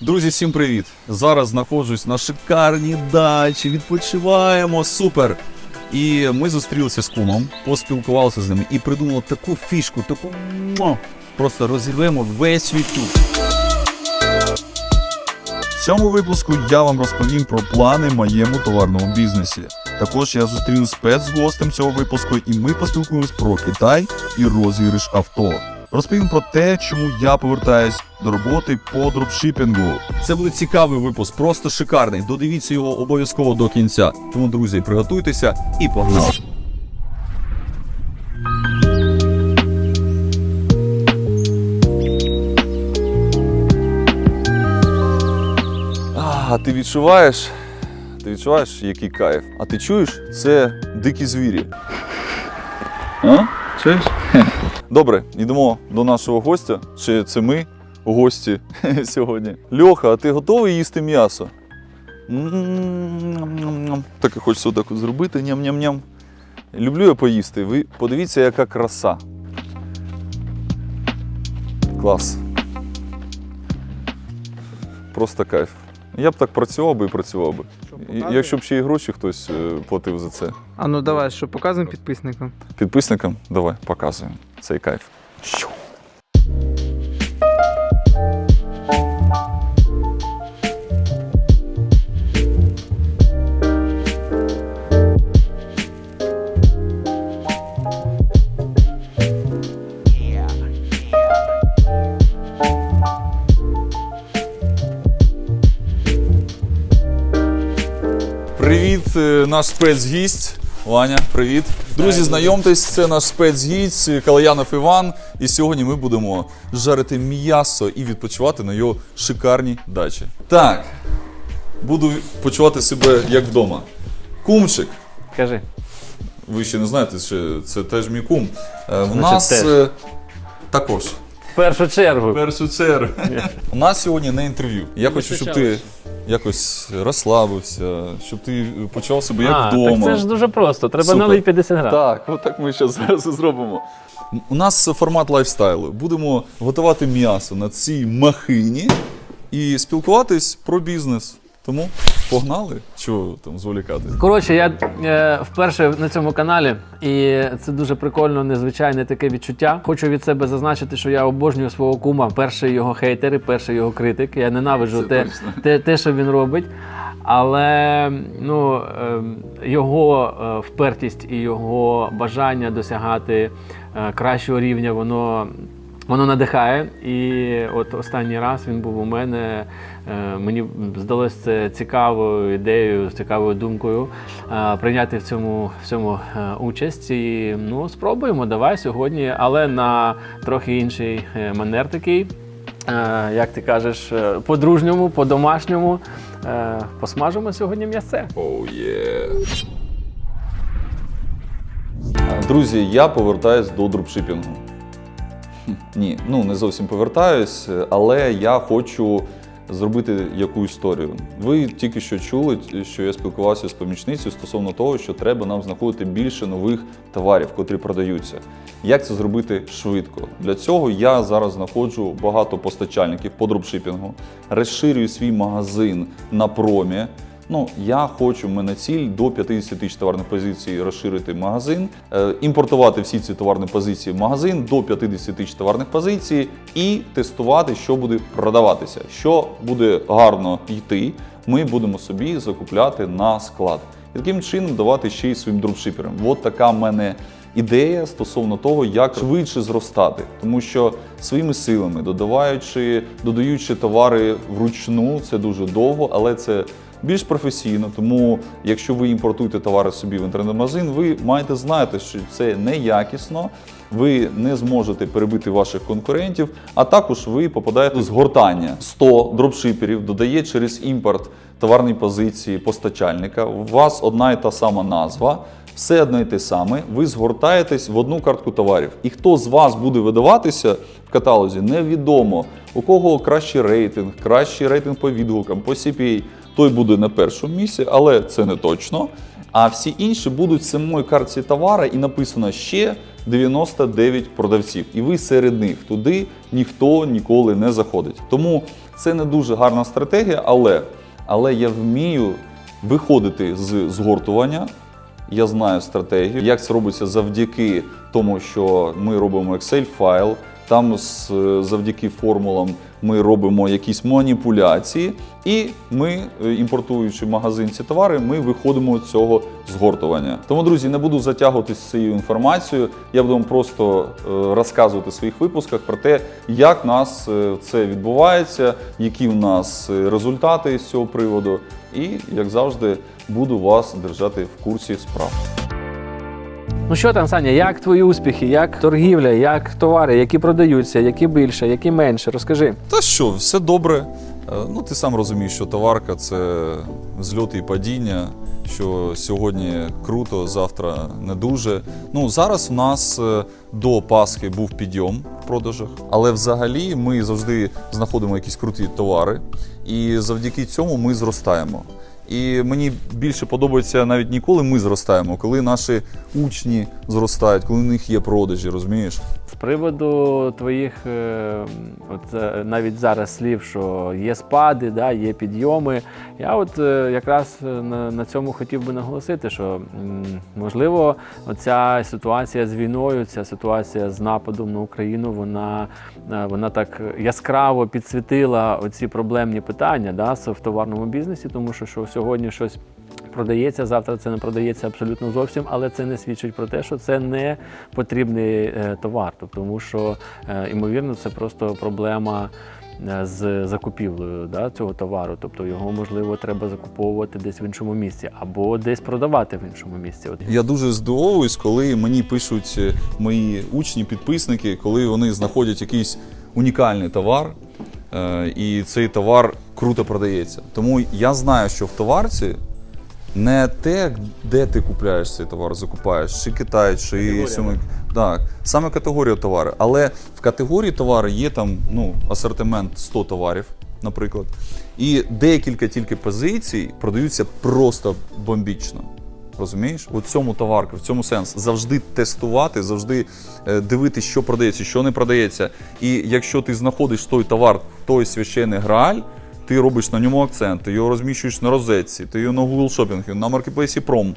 Друзі, всім привіт! Зараз знаходжусь на шикарній дачі, відпочиваємо, супер! І ми зустрілися з кумом, поспілкувалися з ним і придумали таку фішку, таку просто розірвемо весь YouTube. В цьому випуску я вам розповім про плани моєму товарному бізнесі. Також я зустріну спецгостем цього випуску, і ми поспілкуємось про Китай і розіграш авто. Розповім про те, чому я повертаюсь до роботи по дропшипінгу. Це буде цікавий випуск, просто шикарний. Додивіться його обов'язково до кінця. Тому, друзі, приготуйтеся і погнали. А ти відчуваєш? Ти відчуваєш, який кайф? А ти чуєш? Це дикі звірі. А? Чуєш? Добре, йдемо до нашого гостя. Чи це ми гості сьогодні? Льоха, а ти готовий їсти м'ясо? Так і хочеться отак от зробити. Ням-ням-ням. Люблю я поїсти. Ви подивіться, яка краса. Клас. Просто кайф. Я б так працював би і працював би. І- Якщо б ще й гроші хтось е, платив за це. А ну давай, що показуємо підписникам. Підписникам давай показуємо цей кайф. Привіт, е, наш спецгість. Ваня, привіт. Друзі, знайомтесь, це наш спецгість Калаянов Іван. І сьогодні ми будемо жарити м'ясо і відпочивати на його шикарній дачі. Так, буду почувати себе як вдома. Кумчик. Кажи. Ви ще не знаєте, що це теж мій кум. Е, В Значить, нас теж. е, також. Першу чергу. В першу чергу. У нас сьогодні не інтерв'ю. Я хочу, щоб ти якось розслабився, щоб ти почував себе як а, вдома. так це ж дуже просто. Треба Супер. налити 50 грам. Так, отак ми зараз зараз і зробимо. У нас формат лайфстайлу. Будемо готувати м'ясо на цій махині і спілкуватись про бізнес. Тому погнали, чого там зволікати. Коротше, я е, вперше на цьому каналі, і це дуже прикольно, незвичайне таке відчуття. Хочу від себе зазначити, що я обожнюю свого кума. Перший його хейтер і перший його критик. Я ненавиджу те, те, те, що він робить. Але ну, е, його е, впертість і його бажання досягати е, кращого рівня, воно Воно надихає, і от останній раз він був у мене. Е, Мені здалося це цікавою ідеєю, цікавою думкою е, прийняти в цьому, в цьому е, участь. І ну, спробуємо, давай сьогодні, але на трохи інший манер такий. Як ти кажеш, по-дружньому, по-домашньому. Посмажимо сьогодні м'ясце. Оу є. Друзі, я повертаюсь до дропшипінгу. Ні, ну не зовсім повертаюсь, але я хочу зробити яку історію. Ви тільки що чули, що я спілкувався з помічницею стосовно того, що треба нам знаходити більше нових товарів, котрі продаються. Як це зробити швидко? Для цього я зараз знаходжу багато постачальників по дропшипінгу, розширюю свій магазин на промі. Ну, я хочу, мене ціль до 50 тисяч товарних позицій розширити магазин, е, імпортувати всі ці товарні позиції в магазин до 50 тисяч товарних позицій і тестувати, що буде продаватися. Що буде гарно йти, ми будемо собі закупляти на склад. І таким чином давати ще й своїм дропшиперам. От така в мене ідея стосовно того, як швидше зростати, тому що своїми силами, додаваючи, додаючи товари вручну, це дуже довго, але це більш професійно. Тому, якщо ви імпортуєте товари собі в інтернет-магазин, ви маєте знати, що це неякісно. Ви не зможете перебити ваших конкурентів, а також ви попадаєте в згортання. 100 дропшиперів додає через імпорт товарні позиції постачальника. У вас одна і та сама назва все одне й те саме, ви згортаєтесь в одну картку товарів. І хто з вас буде видаватися в каталозі, невідомо. У кого кращий рейтинг, кращий рейтинг по відгукам, по CPA, той буде на першому місці, але це не точно. А всі інші будуть в самої картці товара і написано ще 99 продавців. І ви серед них туди ніхто ніколи не заходить. Тому Це не дуже гарна стратегія, але, але я вмію виходити з згортування. Я знаю стратегію, як це робиться завдяки тому, що ми робимо Excel-файл, там завдяки формулам ми робимо якісь маніпуляції, і ми, е, імпортуючи в магазин ці товари, ми виходимо з цього згортування. Тому, друзі, не буду затягуватись цією інформацією. Я буду вам просто е, розказувати в своїх випусках про те, як в нас е, це відбувається, які в нас результати з цього приводу. І, як завжди, буду вас держати в курсі справ. Ну що там, Саня, як твої успіхи, як торгівля, як товари, які продаються, які більше, які менше? Розкажи. Та що, все добре. Е, Ну, ти сам розумієш, що товарка це зльоти і падіння, що сьогодні круто, завтра не дуже. Ну, зараз у нас е, до Пасхи був підйом в продажах, але взагалі ми завжди знаходимо якісь круті товари, і завдяки цьому ми зростаємо. І мені більше подобається навіть ніколи ми зростаємо, коли наші учні зростають, коли у них є продажі, розумієш? З приводу твоїх е, от, е, навіть зараз слів, що є спади, да, є підйоми. Я от е, якраз на, на цьому хотів би наголосити, що можливо оця ситуація з війною, ця ситуація з нападом на Україну, вона, вона так яскраво підсвітила оці проблемні питання да, в товарному бізнесі, тому що, що сьогодні щось продається, завтра це не продається абсолютно зовсім, але це не свідчить про те, що це не потрібний е, товар. Тобто, Тому що, е, ймовірно, це просто проблема. е, З закупівлею да, цього товару, тобто його можливо треба закуповувати десь в іншому місці або десь продавати в іншому місці. Я дуже здивовуюсь, коли мені пишуть мої учні, підписники, коли вони знаходять якийсь унікальний товар, і цей товар круто продається. Тому я знаю, що в товарці не те, де ти купляєш цей товар, закупаєш, чи Китай, чи сьомий. Так, саме категорія товару. Але в категорії товару є там ну, асортимент 100 товарів, наприклад. І декілька тільки позицій продаються просто бомбічно. Розумієш? У цьому товарку, в цьому сенс. Завжди тестувати, завжди е, дивитися, що продається, що не продається. І якщо ти знаходиш той товар, той священний грааль, ти робиш на ньому акцент, ти його розміщуєш на розетці, ти його на Google Shopping, на маркетплейсі Prom,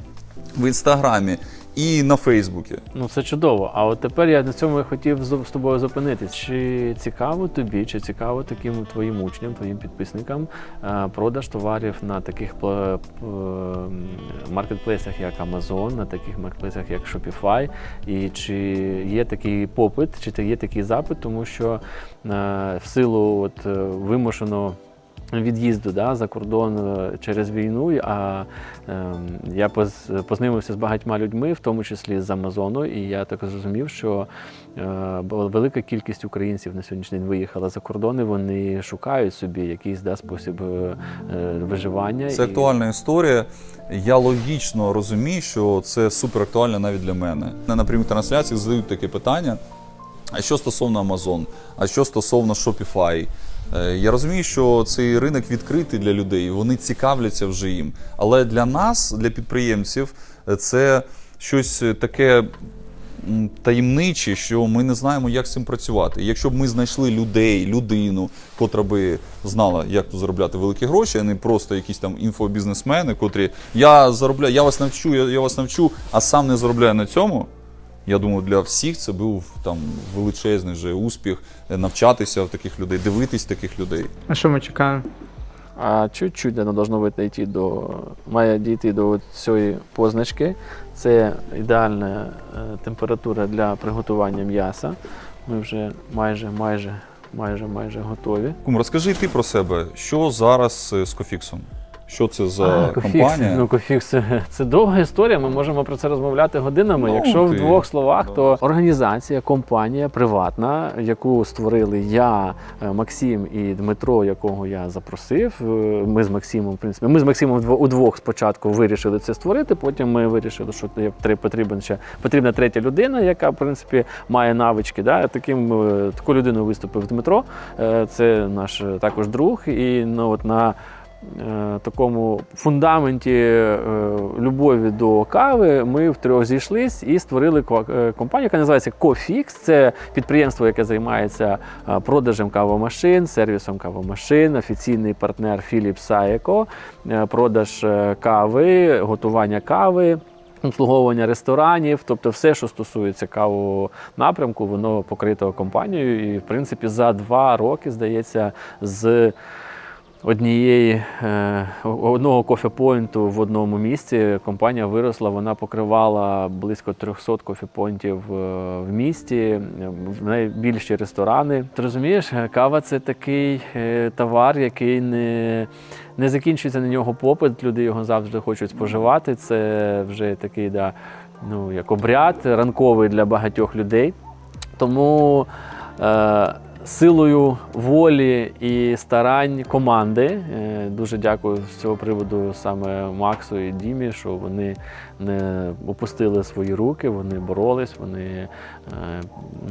в інстаграмі і на Фейсбуці. Ну це чудово. А от тепер я на цьому хотів з тобою зупинитись. Чи цікаво тобі, чи цікаво таким твоїм учням, твоїм підписникам е, продаж товарів на таких м, маркетплейсах, як Amazon, на таких маркетплейсах, як Shopify, і чи є такий попит, чи є такий запит, тому що е, в силу от, е, вимушеного від'їзду да, за кордон е, через війну. А ем, я поз- познайомився з багатьма людьми, в тому числі з Амазону, і я так зрозумів, що е, велика кількість українців на сьогоднішній день виїхала за кордон, і вони шукають собі якийсь да, спосіб е, е, виживання. Це І- актуальна історія. Я логічно розумію, що це супер актуально навіть для мене. На напрямі трансляції задають таке питання: а що стосовно Amazon, а що стосовно Shopify? Е, Я розумію, що цей ринок відкритий для людей, вони цікавляться вже їм. Але для нас, для підприємців, це щось таке таємниче, що ми не знаємо, як з цим працювати. Якщо б ми знайшли людей, людину, котра би знала, як тут заробляти великі гроші, а не просто якісь там інфобізнесмени, котрі я заробляю, я вас навчу, я вас навчу, а сам не заробляю на цьому. Я думаю, для всіх це був там величезний вже успіх навчатися в таких людей, дивитись таких людей. А що ми чекаємо? А чуть-чуть воно должно дійти до має дійти до цієї позначки. Це ідеальна е, температура для приготування м'яса. Ми вже майже, майже, майже, майже готові. Кум, розкажи ти про себе, що зараз е, з Кофіксом? Що це за А, Кофікс. компанія? Ну, Кофікс це, це довга історія. Ми можемо про це розмовляти годинами. Ну, Якщо в двох словах, то організація, компанія приватна, яку створили я, е, Максим і Дмитро, якого я запросив. Е, Ми з Максимом, в принципі, ми з Максимом удвох спочатку вирішили це створити. Потім ми вирішили, що потрібен ще потрібна третя людина, яка в принципі має навички. Да? Таким е, таку людину виступив Дмитро. Це наш також друг. І ну от на такому фундаменті е, любові до кави ми втрьох зійшлись і створили е, компанію, яка називається Cofix. Це підприємство, яке займається е, продажем кавомашин, сервісом кавомашин, офіційний партнер Philips Saeco, е, продаж е, кави, готування кави. Обслуговування ресторанів, тобто все, що стосується кавового напрямку, воно покрито компанією. І, в принципі, за два роки, здається, з однієї е, одного кофепоінту в одному місці компанія виросла. Вона покривала близько 300 кофепоінтів е, в місті, е, в найбільші ресторани. Ти розумієш, кава це такий товар, який не, не закінчується на нього попит. Люди його завжди хочуть споживати. Це вже такий да, ну, як обряд ранковий для багатьох людей. Тому силою волі і старань команди е, дуже дякую з цього приводу саме Максу і Дімі, що вони не опустили свої руки, вони боролись, вони е,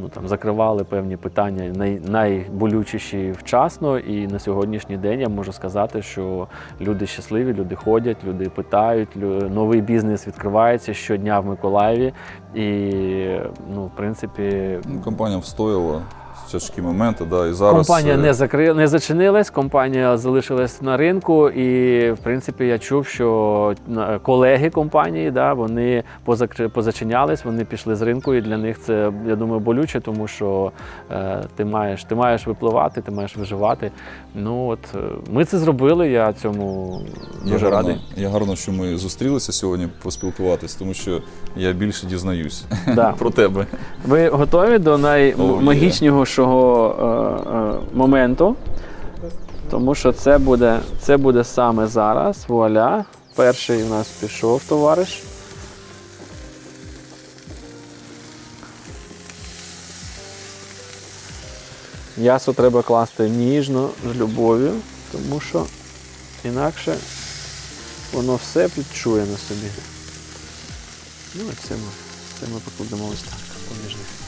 ну, там, закривали певні питання най, найболючіші вчасно. І на сьогоднішній день я можу сказати, що люди щасливі, люди ходять, люди питають, лю- новий бізнес відкривається щодня в Миколаєві. І, ну, в принципі, Ну, компанія встояла тяжкі моменти, да, і зараз. Компанія е, не закри... не зачинилась, компанія залишилась на ринку, і в принципі я чув, що колеги компанії да, вони позакри- позачинялись, вони пішли з ринку, і для них це я думаю болюче, тому що е, ти маєш ти маєш випливати, ти маєш виживати. Ну от е, ми це зробили. Я цьому Я дуже гарно, радий. я гарно, що ми зустрілися сьогодні поспілкуватись, тому що я більше дізнаюсь Да. про тебе. Ви готові до Oh, наймагічнішого е, е, моменту? Тому що це буде, це буде саме зараз. Вуаля. Перший у нас пішов товариш. М'ясо треба класти ніжно, з любов'ю, тому що інакше воно все відчує на собі. Ну це ми, це ми покладемо ось так, поміж них.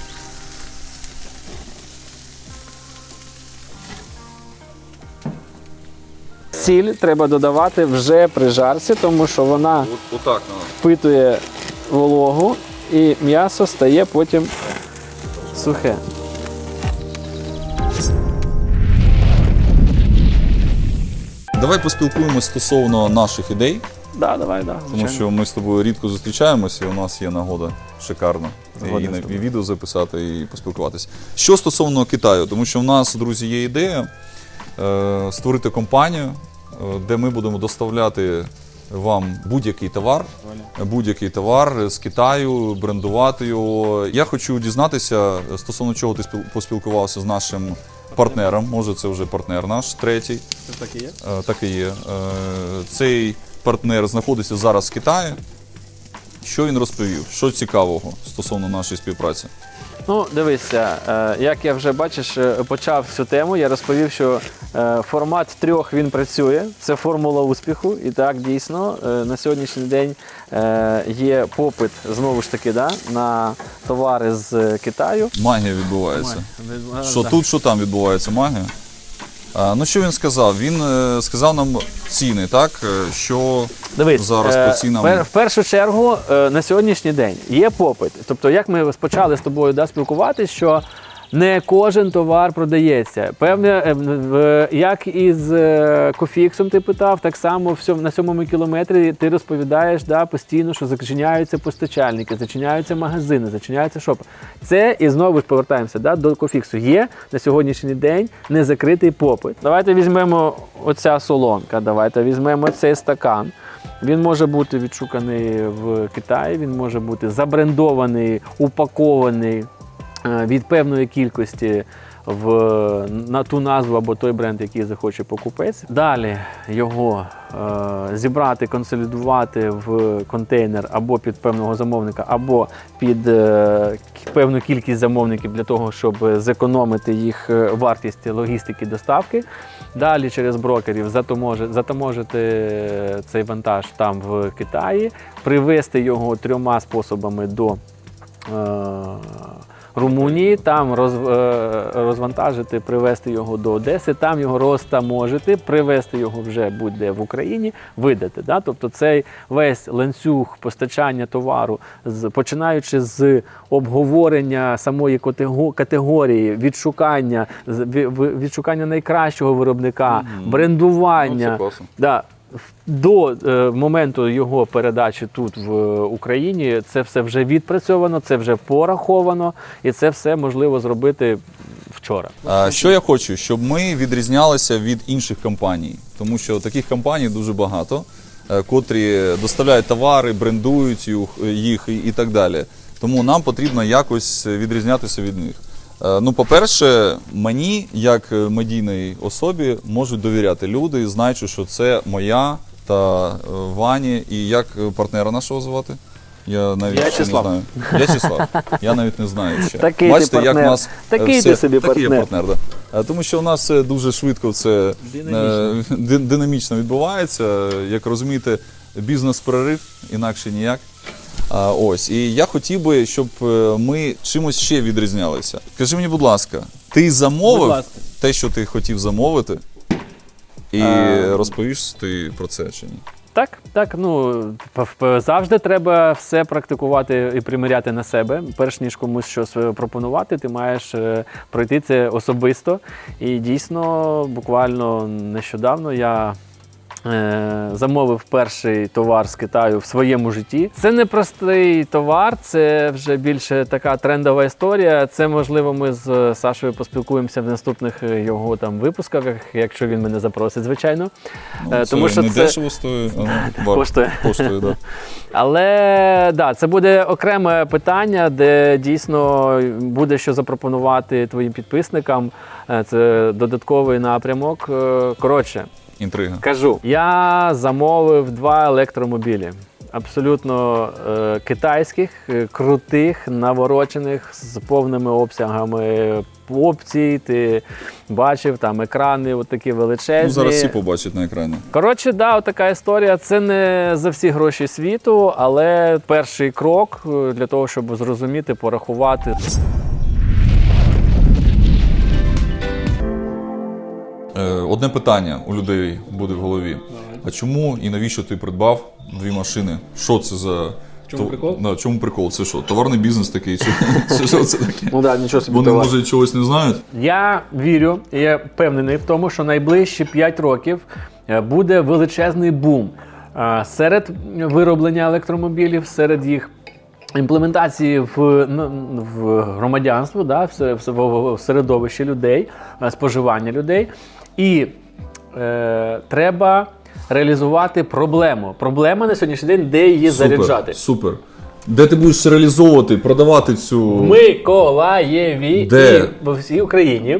Сіль треба додавати вже при жарці, тому що вона впитує вологу і м'ясо стає потім сухе. Давай поспілкуємось стосовно наших ідей, Да, давай, да, тому що ми з тобою рідко зустрічаємося, і у нас є нагода шикарна. Згоден і, і відео записати, і поспілкуватися. Що стосовно Китаю, тому що в нас, друзі, є ідея е, створити компанію, де ми будемо доставляти вам будь-який товар, будь-який товар з Китаю, брендувати його. Я хочу дізнатися, стосовно чого ти поспілкувався з нашим партнером. Може, це вже партнер наш третій. Це так і є? Е, Так і є. Е, Цей партнер знаходиться зараз в Китаї. Що він розповів? Що цікавого стосовно нашої співпраці? Ну, дивися, е, як я вже бачиш, е, почав цю тему. Я розповів, що е, формат трьох він працює. Це формула успіху. І так, дійсно, на сьогоднішній день є попит знову ж таки да, на товари з Китаю. Магія відбувається. Що тут, що там відбувається магія? Ну що він сказав? Він е, сказав нам ціни, так? Е, Що Дивись, зараз е, по цінам. в першу чергу е, на сьогоднішній день є попит. Тобто, як ми розпочали з тобою да, спілкуватися, що не кожен товар продається. Певне, е, як із е, кофіксом ти питав, так само на сьомому кілометрі ти розповідаєш да, постійно, що зачиняються постачальники, зачиняються магазини, зачиняються шопи. Це і знову ж повертаємося да, до кофіксу. Є на сьогоднішній день незакритий попит. Давайте візьмемо оця солонка, давайте візьмемо цей стакан. Він може бути відшуканий в Китаї, він може бути забрендований, упакований від певної кількості в, на ту назву або той бренд, який захоче покупець. Далі його е, зібрати, консолідувати в контейнер або під певного замовника, або під е, певну кількість замовників для того, щоб зекономити їх е, вартість логістики доставки. Далі через брокерів затаможити е, цей вантаж там в Китаї, привезти його трьома способами до е, Румунії, там роз, е, розвантажити, привезти його до Одеси, там його розтаможити, привезти його вже буде в Україні, видати. Да? Тобто цей весь ланцюг постачання товару, починаючи з обговорення самої категорії, відшукання, відшукання найкращого виробника, Ну, брендування. це класно. Да. До е, моменту його передачі тут в е, Україні це все вже відпрацьовано, це вже пораховано, і це все можливо зробити вчора. Що я хочу, щоб ми відрізнялися від інших компаній, тому що таких компаній дуже багато, е, котрі доставляють товари, брендують їх- і так далі. Тому нам потрібно якось відрізнятися від них. Е, Ну, по-перше, мені, як е, медійній особі, можуть довіряти люди, знаючи, що це моя та е, Вані, і як партнера нашого звати. Я навіть ще не знаю. В'ячеслав. Я навіть не знаю ще. Такий ти Бачите, як партнер. нас Такий все, ти собі такий я партнер. партнер, да. Тому що у нас все дуже швидко це Динамічно. динамічно відбувається. Як розумієте, бізнес-перерив, інакше ніяк. А, ось. І я хотів би, щоб е, ми чимось ще відрізнялися. Скажи мені, будь ласка, ти замовив ласка. те, що ти хотів замовити, і А. розповіш ти про це чи ні? Так, так, ну завжди треба все практикувати і приміряти на себе. Перш ніж комусь щось е, пропонувати, ти маєш е, пройти це особисто. І дійсно, буквально нещодавно я. Е, Замовив перший товар з Китаю в своєму житті. Це не простий товар, це вже більше така трендова історія. Це можливо, ми з Сашою поспілкуємося в наступних е, його там випусках, якщо він мене запросить, звичайно. Ну, Е, це тому що не це- дешево стоїть, але. Коштує. Коштує, да. Але да, це буде окреме питання, де дійсно буде що запропонувати твоїм підписникам. Е, Це додатковий напрямок. Е, Коротше, Інтрига. кажу, я замовив два електромобілі. Абсолютно е, китайських, е, крутих, наворочених з повними обсягами опцій. Ти бачив там екрани, от такі величезні. Ну, зараз всі побачать на екрані. Коротше, да, така історія. Це не за всі гроші світу, але перший крок е, для того, щоб зрозуміти, порахувати. Одне питання у людей буде в голові. А чому і навіщо ти придбав дві машини? Що це за. Чому то- прикол? Да, чому прикол? Це що? Товарний бізнес такий? Чи, чи що це таке? Ну так, нічого собі. Вони, товар. може, чогось не знають? Я вірю, і я впевнений в тому, що найближчі 5 років е, буде величезний бум е, серед вироблення електромобілів, серед їх. Імплементації в, в громадянство, да, в, в, в середовище людей, е, споживання людей. І е, треба реалізувати проблему. Проблема на сьогоднішній день, де її заряджати. Супер. Де ти будеш реалізовувати, продавати цю. В Миколаєві Де? і в всій Україні.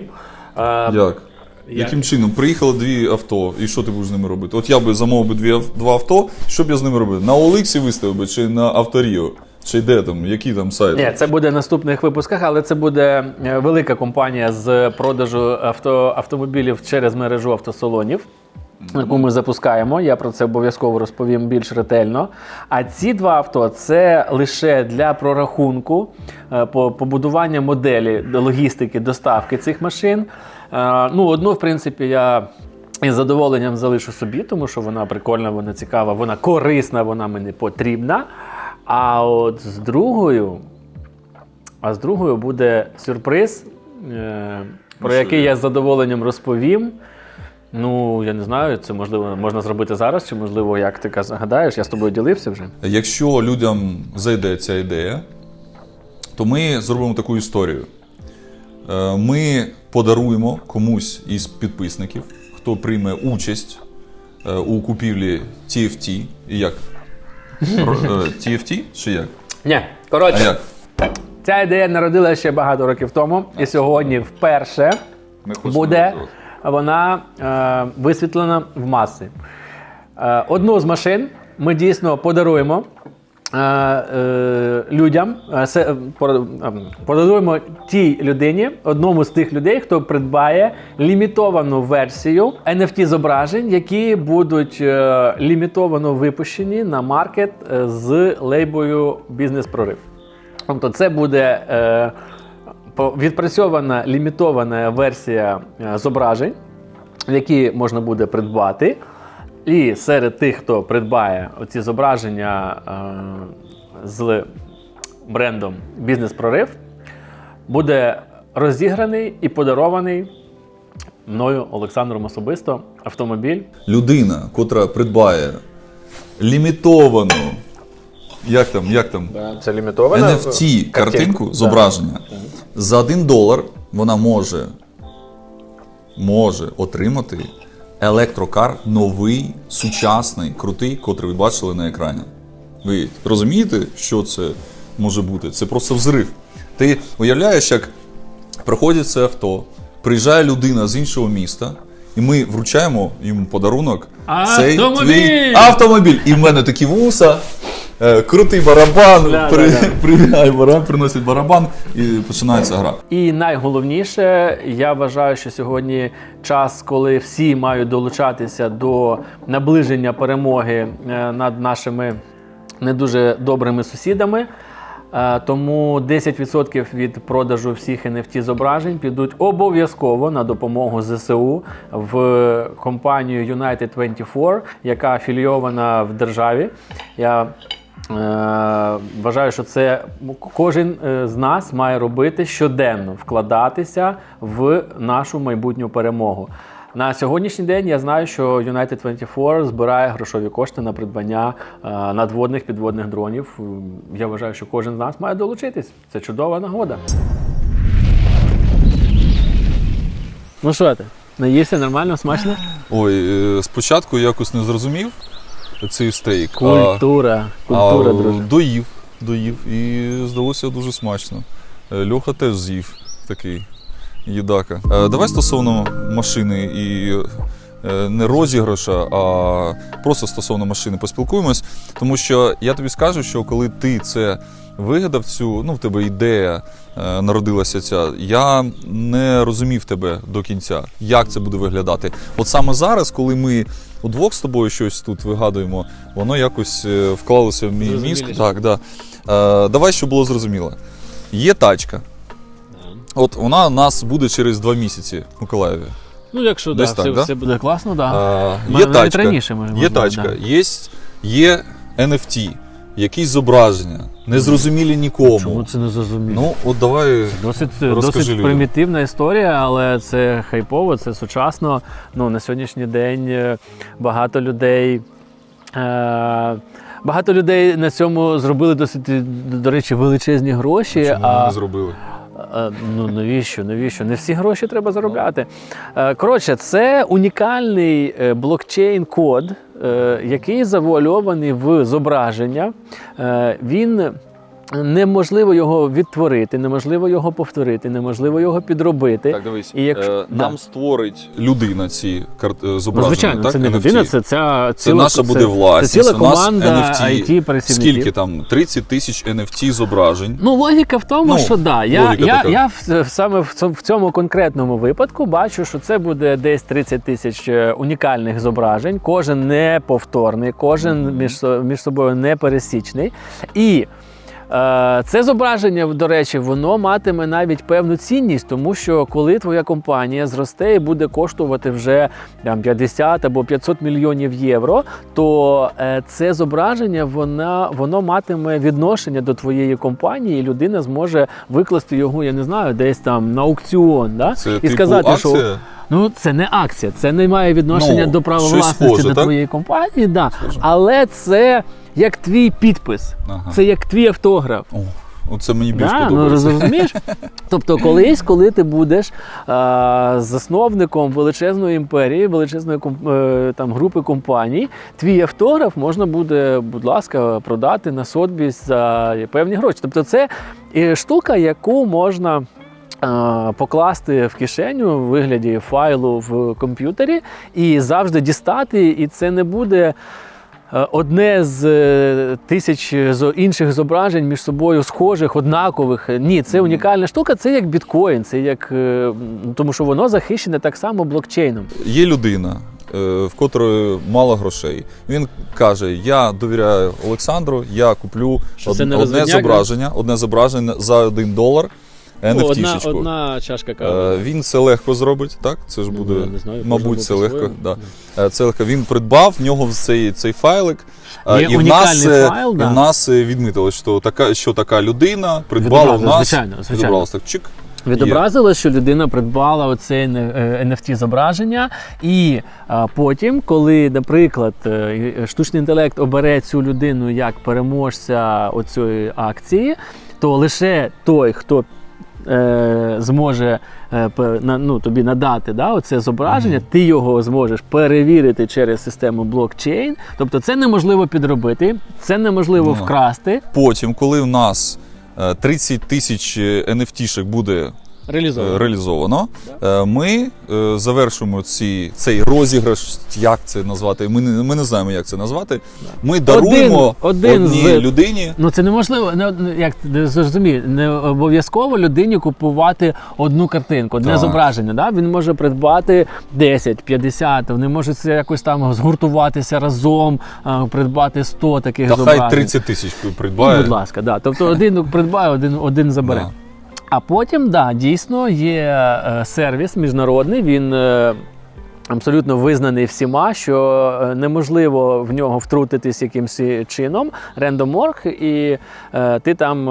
Е, Як? Яким чином? Приїхало дві авто, і що ти будеш з ними робити? От я би замовив би дві, два авто, що б я з ними робив? На Оликсі виставив би, чи на Авторіо? Чи де там, які там сайти? Ні, це буде в наступних випусках, але це буде е, велика компанія з продажу авто, автомобілів через мережу автосалонів. Яку ми запускаємо, я про це обов'язково розповім більш ретельно. А ці два авто це лише для прорахунку, е, по побудування моделі логістики доставки цих машин. Е, Ну, одну, в принципі, я із задоволенням залишу собі, тому що вона прикольна, вона цікава, вона корисна, вона мені потрібна. А от з другою, а з другою буде сюрприз, е, про який я з задоволенням розповім. Ну, я не знаю, це можливо можна зробити зараз, чи можливо, як ти каз- гадаєш, я з тобою ділився вже. Якщо людям зайде ця ідея, то ми зробимо таку історію. Е, Ми подаруємо комусь із підписників, хто прийме участь е, у купівлі TFT. І як? Ро- е, TFT чи як? Ні, А коротше, як? ця ідея народилася ще багато років тому, і сьогодні вперше Ми хочемо буде вона е, висвітлена в маси. Е, одну з машин ми дійсно подаруємо. Е, Людям е, е, ем, подаруємо тій людині, одному з тих людей, хто придбає лімітовану версію NFT зображень, які будуть лімітовано випущені на маркет з лейбою Бізнес-прорив. Тобто, це буде відпрацьована лімітована версія зображень, які можна буде придбати. І серед тих, хто придбає оці зображення е, з брендом Бізнес-прорив, буде розіграний і подарований мною Олександром особисто автомобіль. Людина, котра придбає лімітовану. Як там, як там? Це лімітована NFT картинку, зображення. За 1 долар вона може, може отримати електрокар новий, сучасний, крутий, котрий ви бачили на екрані. Ви розумієте, що це може бути? Це просто взрив. Ти уявляєш, як проходить це авто, приїжджає людина з іншого міста, і ми вручаємо йому подарунок. Цей Автомобіль! твій автомобіль. І в мене такі вуса, крутий барабан, Да, при, да, да. прибігає барабан, приносить барабан і починається гра. І найголовніше, я вважаю, що сьогодні час, коли всі мають долучатися до наближення перемоги е, над нашими не дуже добрими сусідами. Е, Тому 10% від продажу всіх NFT зображень підуть обов'язково на допомогу ЗСУ в компанію United 24, яка афілійована в державі. Я Е, Вважаю, що це кожен е, з нас має робити щоденно, вкладатися в нашу майбутню перемогу. На сьогоднішній день я знаю, що United 24 збирає грошові кошти на придбання е, надводних підводних дронів. Я вважаю, що кожен з нас має долучитись. Це чудова нагода. Ну що ти? Наївся нормально, смачно? Ой, е, спочатку якось не зрозумів цей стейк. а- Культура. Культура, а, друже. Доїв, доїв. І здалося дуже смачно. Е, Льоха теж з'їв такий їдака. Е, Давай стосовно машини і не розіграша, а просто стосовно машини поспілкуємось. Тому що я тобі скажу, що коли ти це вигадав, цю, ну в тебе ідея е, народилася ця, я не розумів тебе до кінця, як це буде виглядати. От саме зараз, коли ми удвох з тобою щось тут вигадуємо, воно якось е, вклалося в мій мізк. Так, да. Е, давай, щоб було зрозуміло. Є тачка. От вона у нас буде через два місяці в Миколаєві. Ну, якщо Десь да, так, все, да? все буде класно. Да. А, є навіть тачка, раніше можемо є зробити, тачка, да. є, є NFT, якісь зображення, незрозумілі нікому. Чому це не зрозуміло? Ну, от давай. Досить, розкажи досить людям. примітивна історія, але це хайпово, це сучасно. Ну, на сьогоднішній день е, багато людей. Е- Багато людей на цьому зробили досить, до речі, величезні гроші. Чому а не зробили? Ну навіщо? Навіщо? Не всі гроші треба заробляти. Е, Коротше, це унікальний е, блокчейн-код, е, який завуальований в зображення. Він неможливо його відтворити, неможливо його повторити, неможливо його підробити. Так, дивись, І якщо- е, да. нам створить людина ці карт... е, Ну, зображення. звичайно, так, це не NFT. людина, це ця Це ціла, наша буде це, власність. Це ціла команда NFT. it працівників Скільки там? 30 тисяч NFT зображень. Ну, логіка в тому, Ну, що да, я, я, я в, саме в цьому, в цьому конкретному випадку бачу, що це буде десь 30 тисяч е, унікальних зображень, кожен неповторний, кожен між, со- між собою непересічний. І це зображення, до речі, воно матиме навіть певну цінність, тому що коли твоя компанія зросте і буде коштувати вже там, 50 або 500 мільйонів євро, то е, це зображення вона, воно матиме відношення до твоєї компанії, і людина зможе викласти його, я не знаю, десь там на аукціон. Да? Це і типу сказати, що ну це не акція, це не має відношення Ну, до права власності схоже, до так? твоєї компанії, да. Схоже. але це як твій підпис, Ага. це як твій автограф. О, оце мені більш Да, ну подобається. розумієш? Тобто, колись, коли ти будеш а, засновником величезної імперії, величезної е, там групи компаній, твій автограф можна буде, будь ласка, продати на Сотбіс за певні гроші. Тобто, це е, штука, яку можна. Покласти в кишеню в вигляді файлу в комп'ютері і завжди дістати, і це не буде одне з е, тисяч інших зображень між собою схожих, однакових. Ні, це унікальна штука, це як біткоін, це як е, тому, що воно захищене так само блокчейном. Є людина, е, в котрої мало грошей. Він каже: Я довіряю Олександру, я куплю од- одне зображення, одне зображення за один долар. Ну, одна, NFT-шечку. одна чашка кави. Е, Він це легко зробить, так? Це ж Ну, буде, я не знаю, мабуть, це легко. Да. Е, Це легко. Він придбав, в нього цей, цей файлик. е, Є і в нас, е, файл, і да. в нас е, відмітилось, що така, що така людина придбала в нас. звичайно, звичайно. так, чик. Відобразило, що людина придбала оце NFT зображення, і а, потім, коли, наприклад, е, штучний інтелект обере цю людину як переможця оцієї акції, то лише той, хто е, зможе е, на- ну, тобі надати да, оце зображення, ти його зможеш перевірити через систему блокчейн. Тобто це неможливо підробити, це неможливо Ну. вкрасти. Потім, коли в нас е, 30 тисяч NFT-шек буде е, реалізовано. Е, Ми е, завершуємо ці, цей розіграш, як це назвати. Ми не, ми не знаємо, як це назвати. Ми даруємо один одній з- людині. Ну це неможливо, не як зрозумію, не обов'язково людині купувати одну картинку, одне Так. зображення. Да? Він може придбати 10, 50, вони можуть це якось там згуртуватися разом, придбати 100 таких Та зображень. хай 30 тисяч Ну, придбає. будь ласка, да. Тобто один придбає, один, один забере. Да. А потім, да, дійсно є е, сервіс міжнародний. Він е, абсолютно визнаний всіма, що е, неможливо в нього втрутитись якимось чином. Random.org, і ти там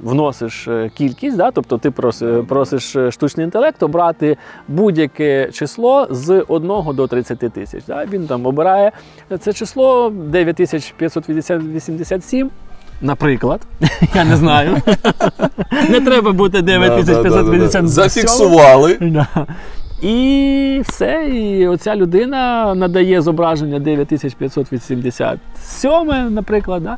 вносиш кількість, да, тобто ти проси- просиш е, штучний інтелект обрати будь-яке число з 1 до 30 тисяч. Да. Він там обирає це число 9587. Наприклад, я не знаю. Не треба бути Да, да, да, да, да. 9557. Зафіксували. І все. І оця людина надає зображення 9587, наприклад, да?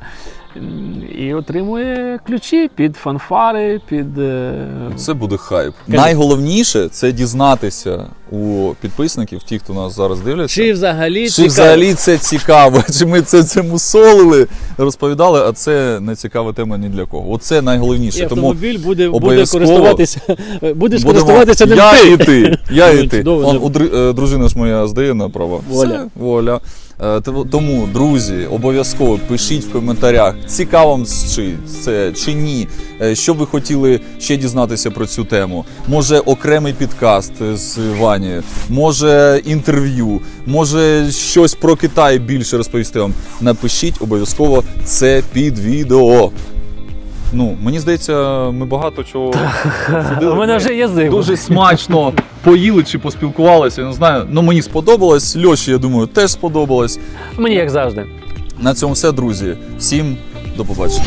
І отримує ключі під фанфари, під. е, Це буде хайп. Найголовніше це дізнатися у підписників, ті, хто нас зараз дивляться. Чи взагалі Чи цікаво? взагалі це цікаво? Чи ми це, це мусолили, розповідали, а це не цікава тема ні для кого. Оце І найголовніше. Тому автомобіль буде, буде користуватися. Будеш будемо- користуватися ним я ти. і ти. Я Ну, і ти. чудово, Он, не- у дри- е, дружина ж моя здає на права. Воля. Все, воля. Е, Тому, друзі, обов'язково пишіть в коментарях, цікаво чи це чи ні. Е, Що ви хотіли ще дізнатися про цю тему? Може, окремий підкаст з Вані, може інтерв'ю, може щось про Китай більше розповісти вам. Напишіть обов'язково це під відео. Ну, мені здається, ми багато чого обсудили. У мене вже язик. Дуже смачно поїли чи поспілкувалися. Я не знаю. Ну мені сподобалось. Льоші, я думаю, теж сподобалось. Мені як завжди. На цьому все, друзі. Всім до побачення.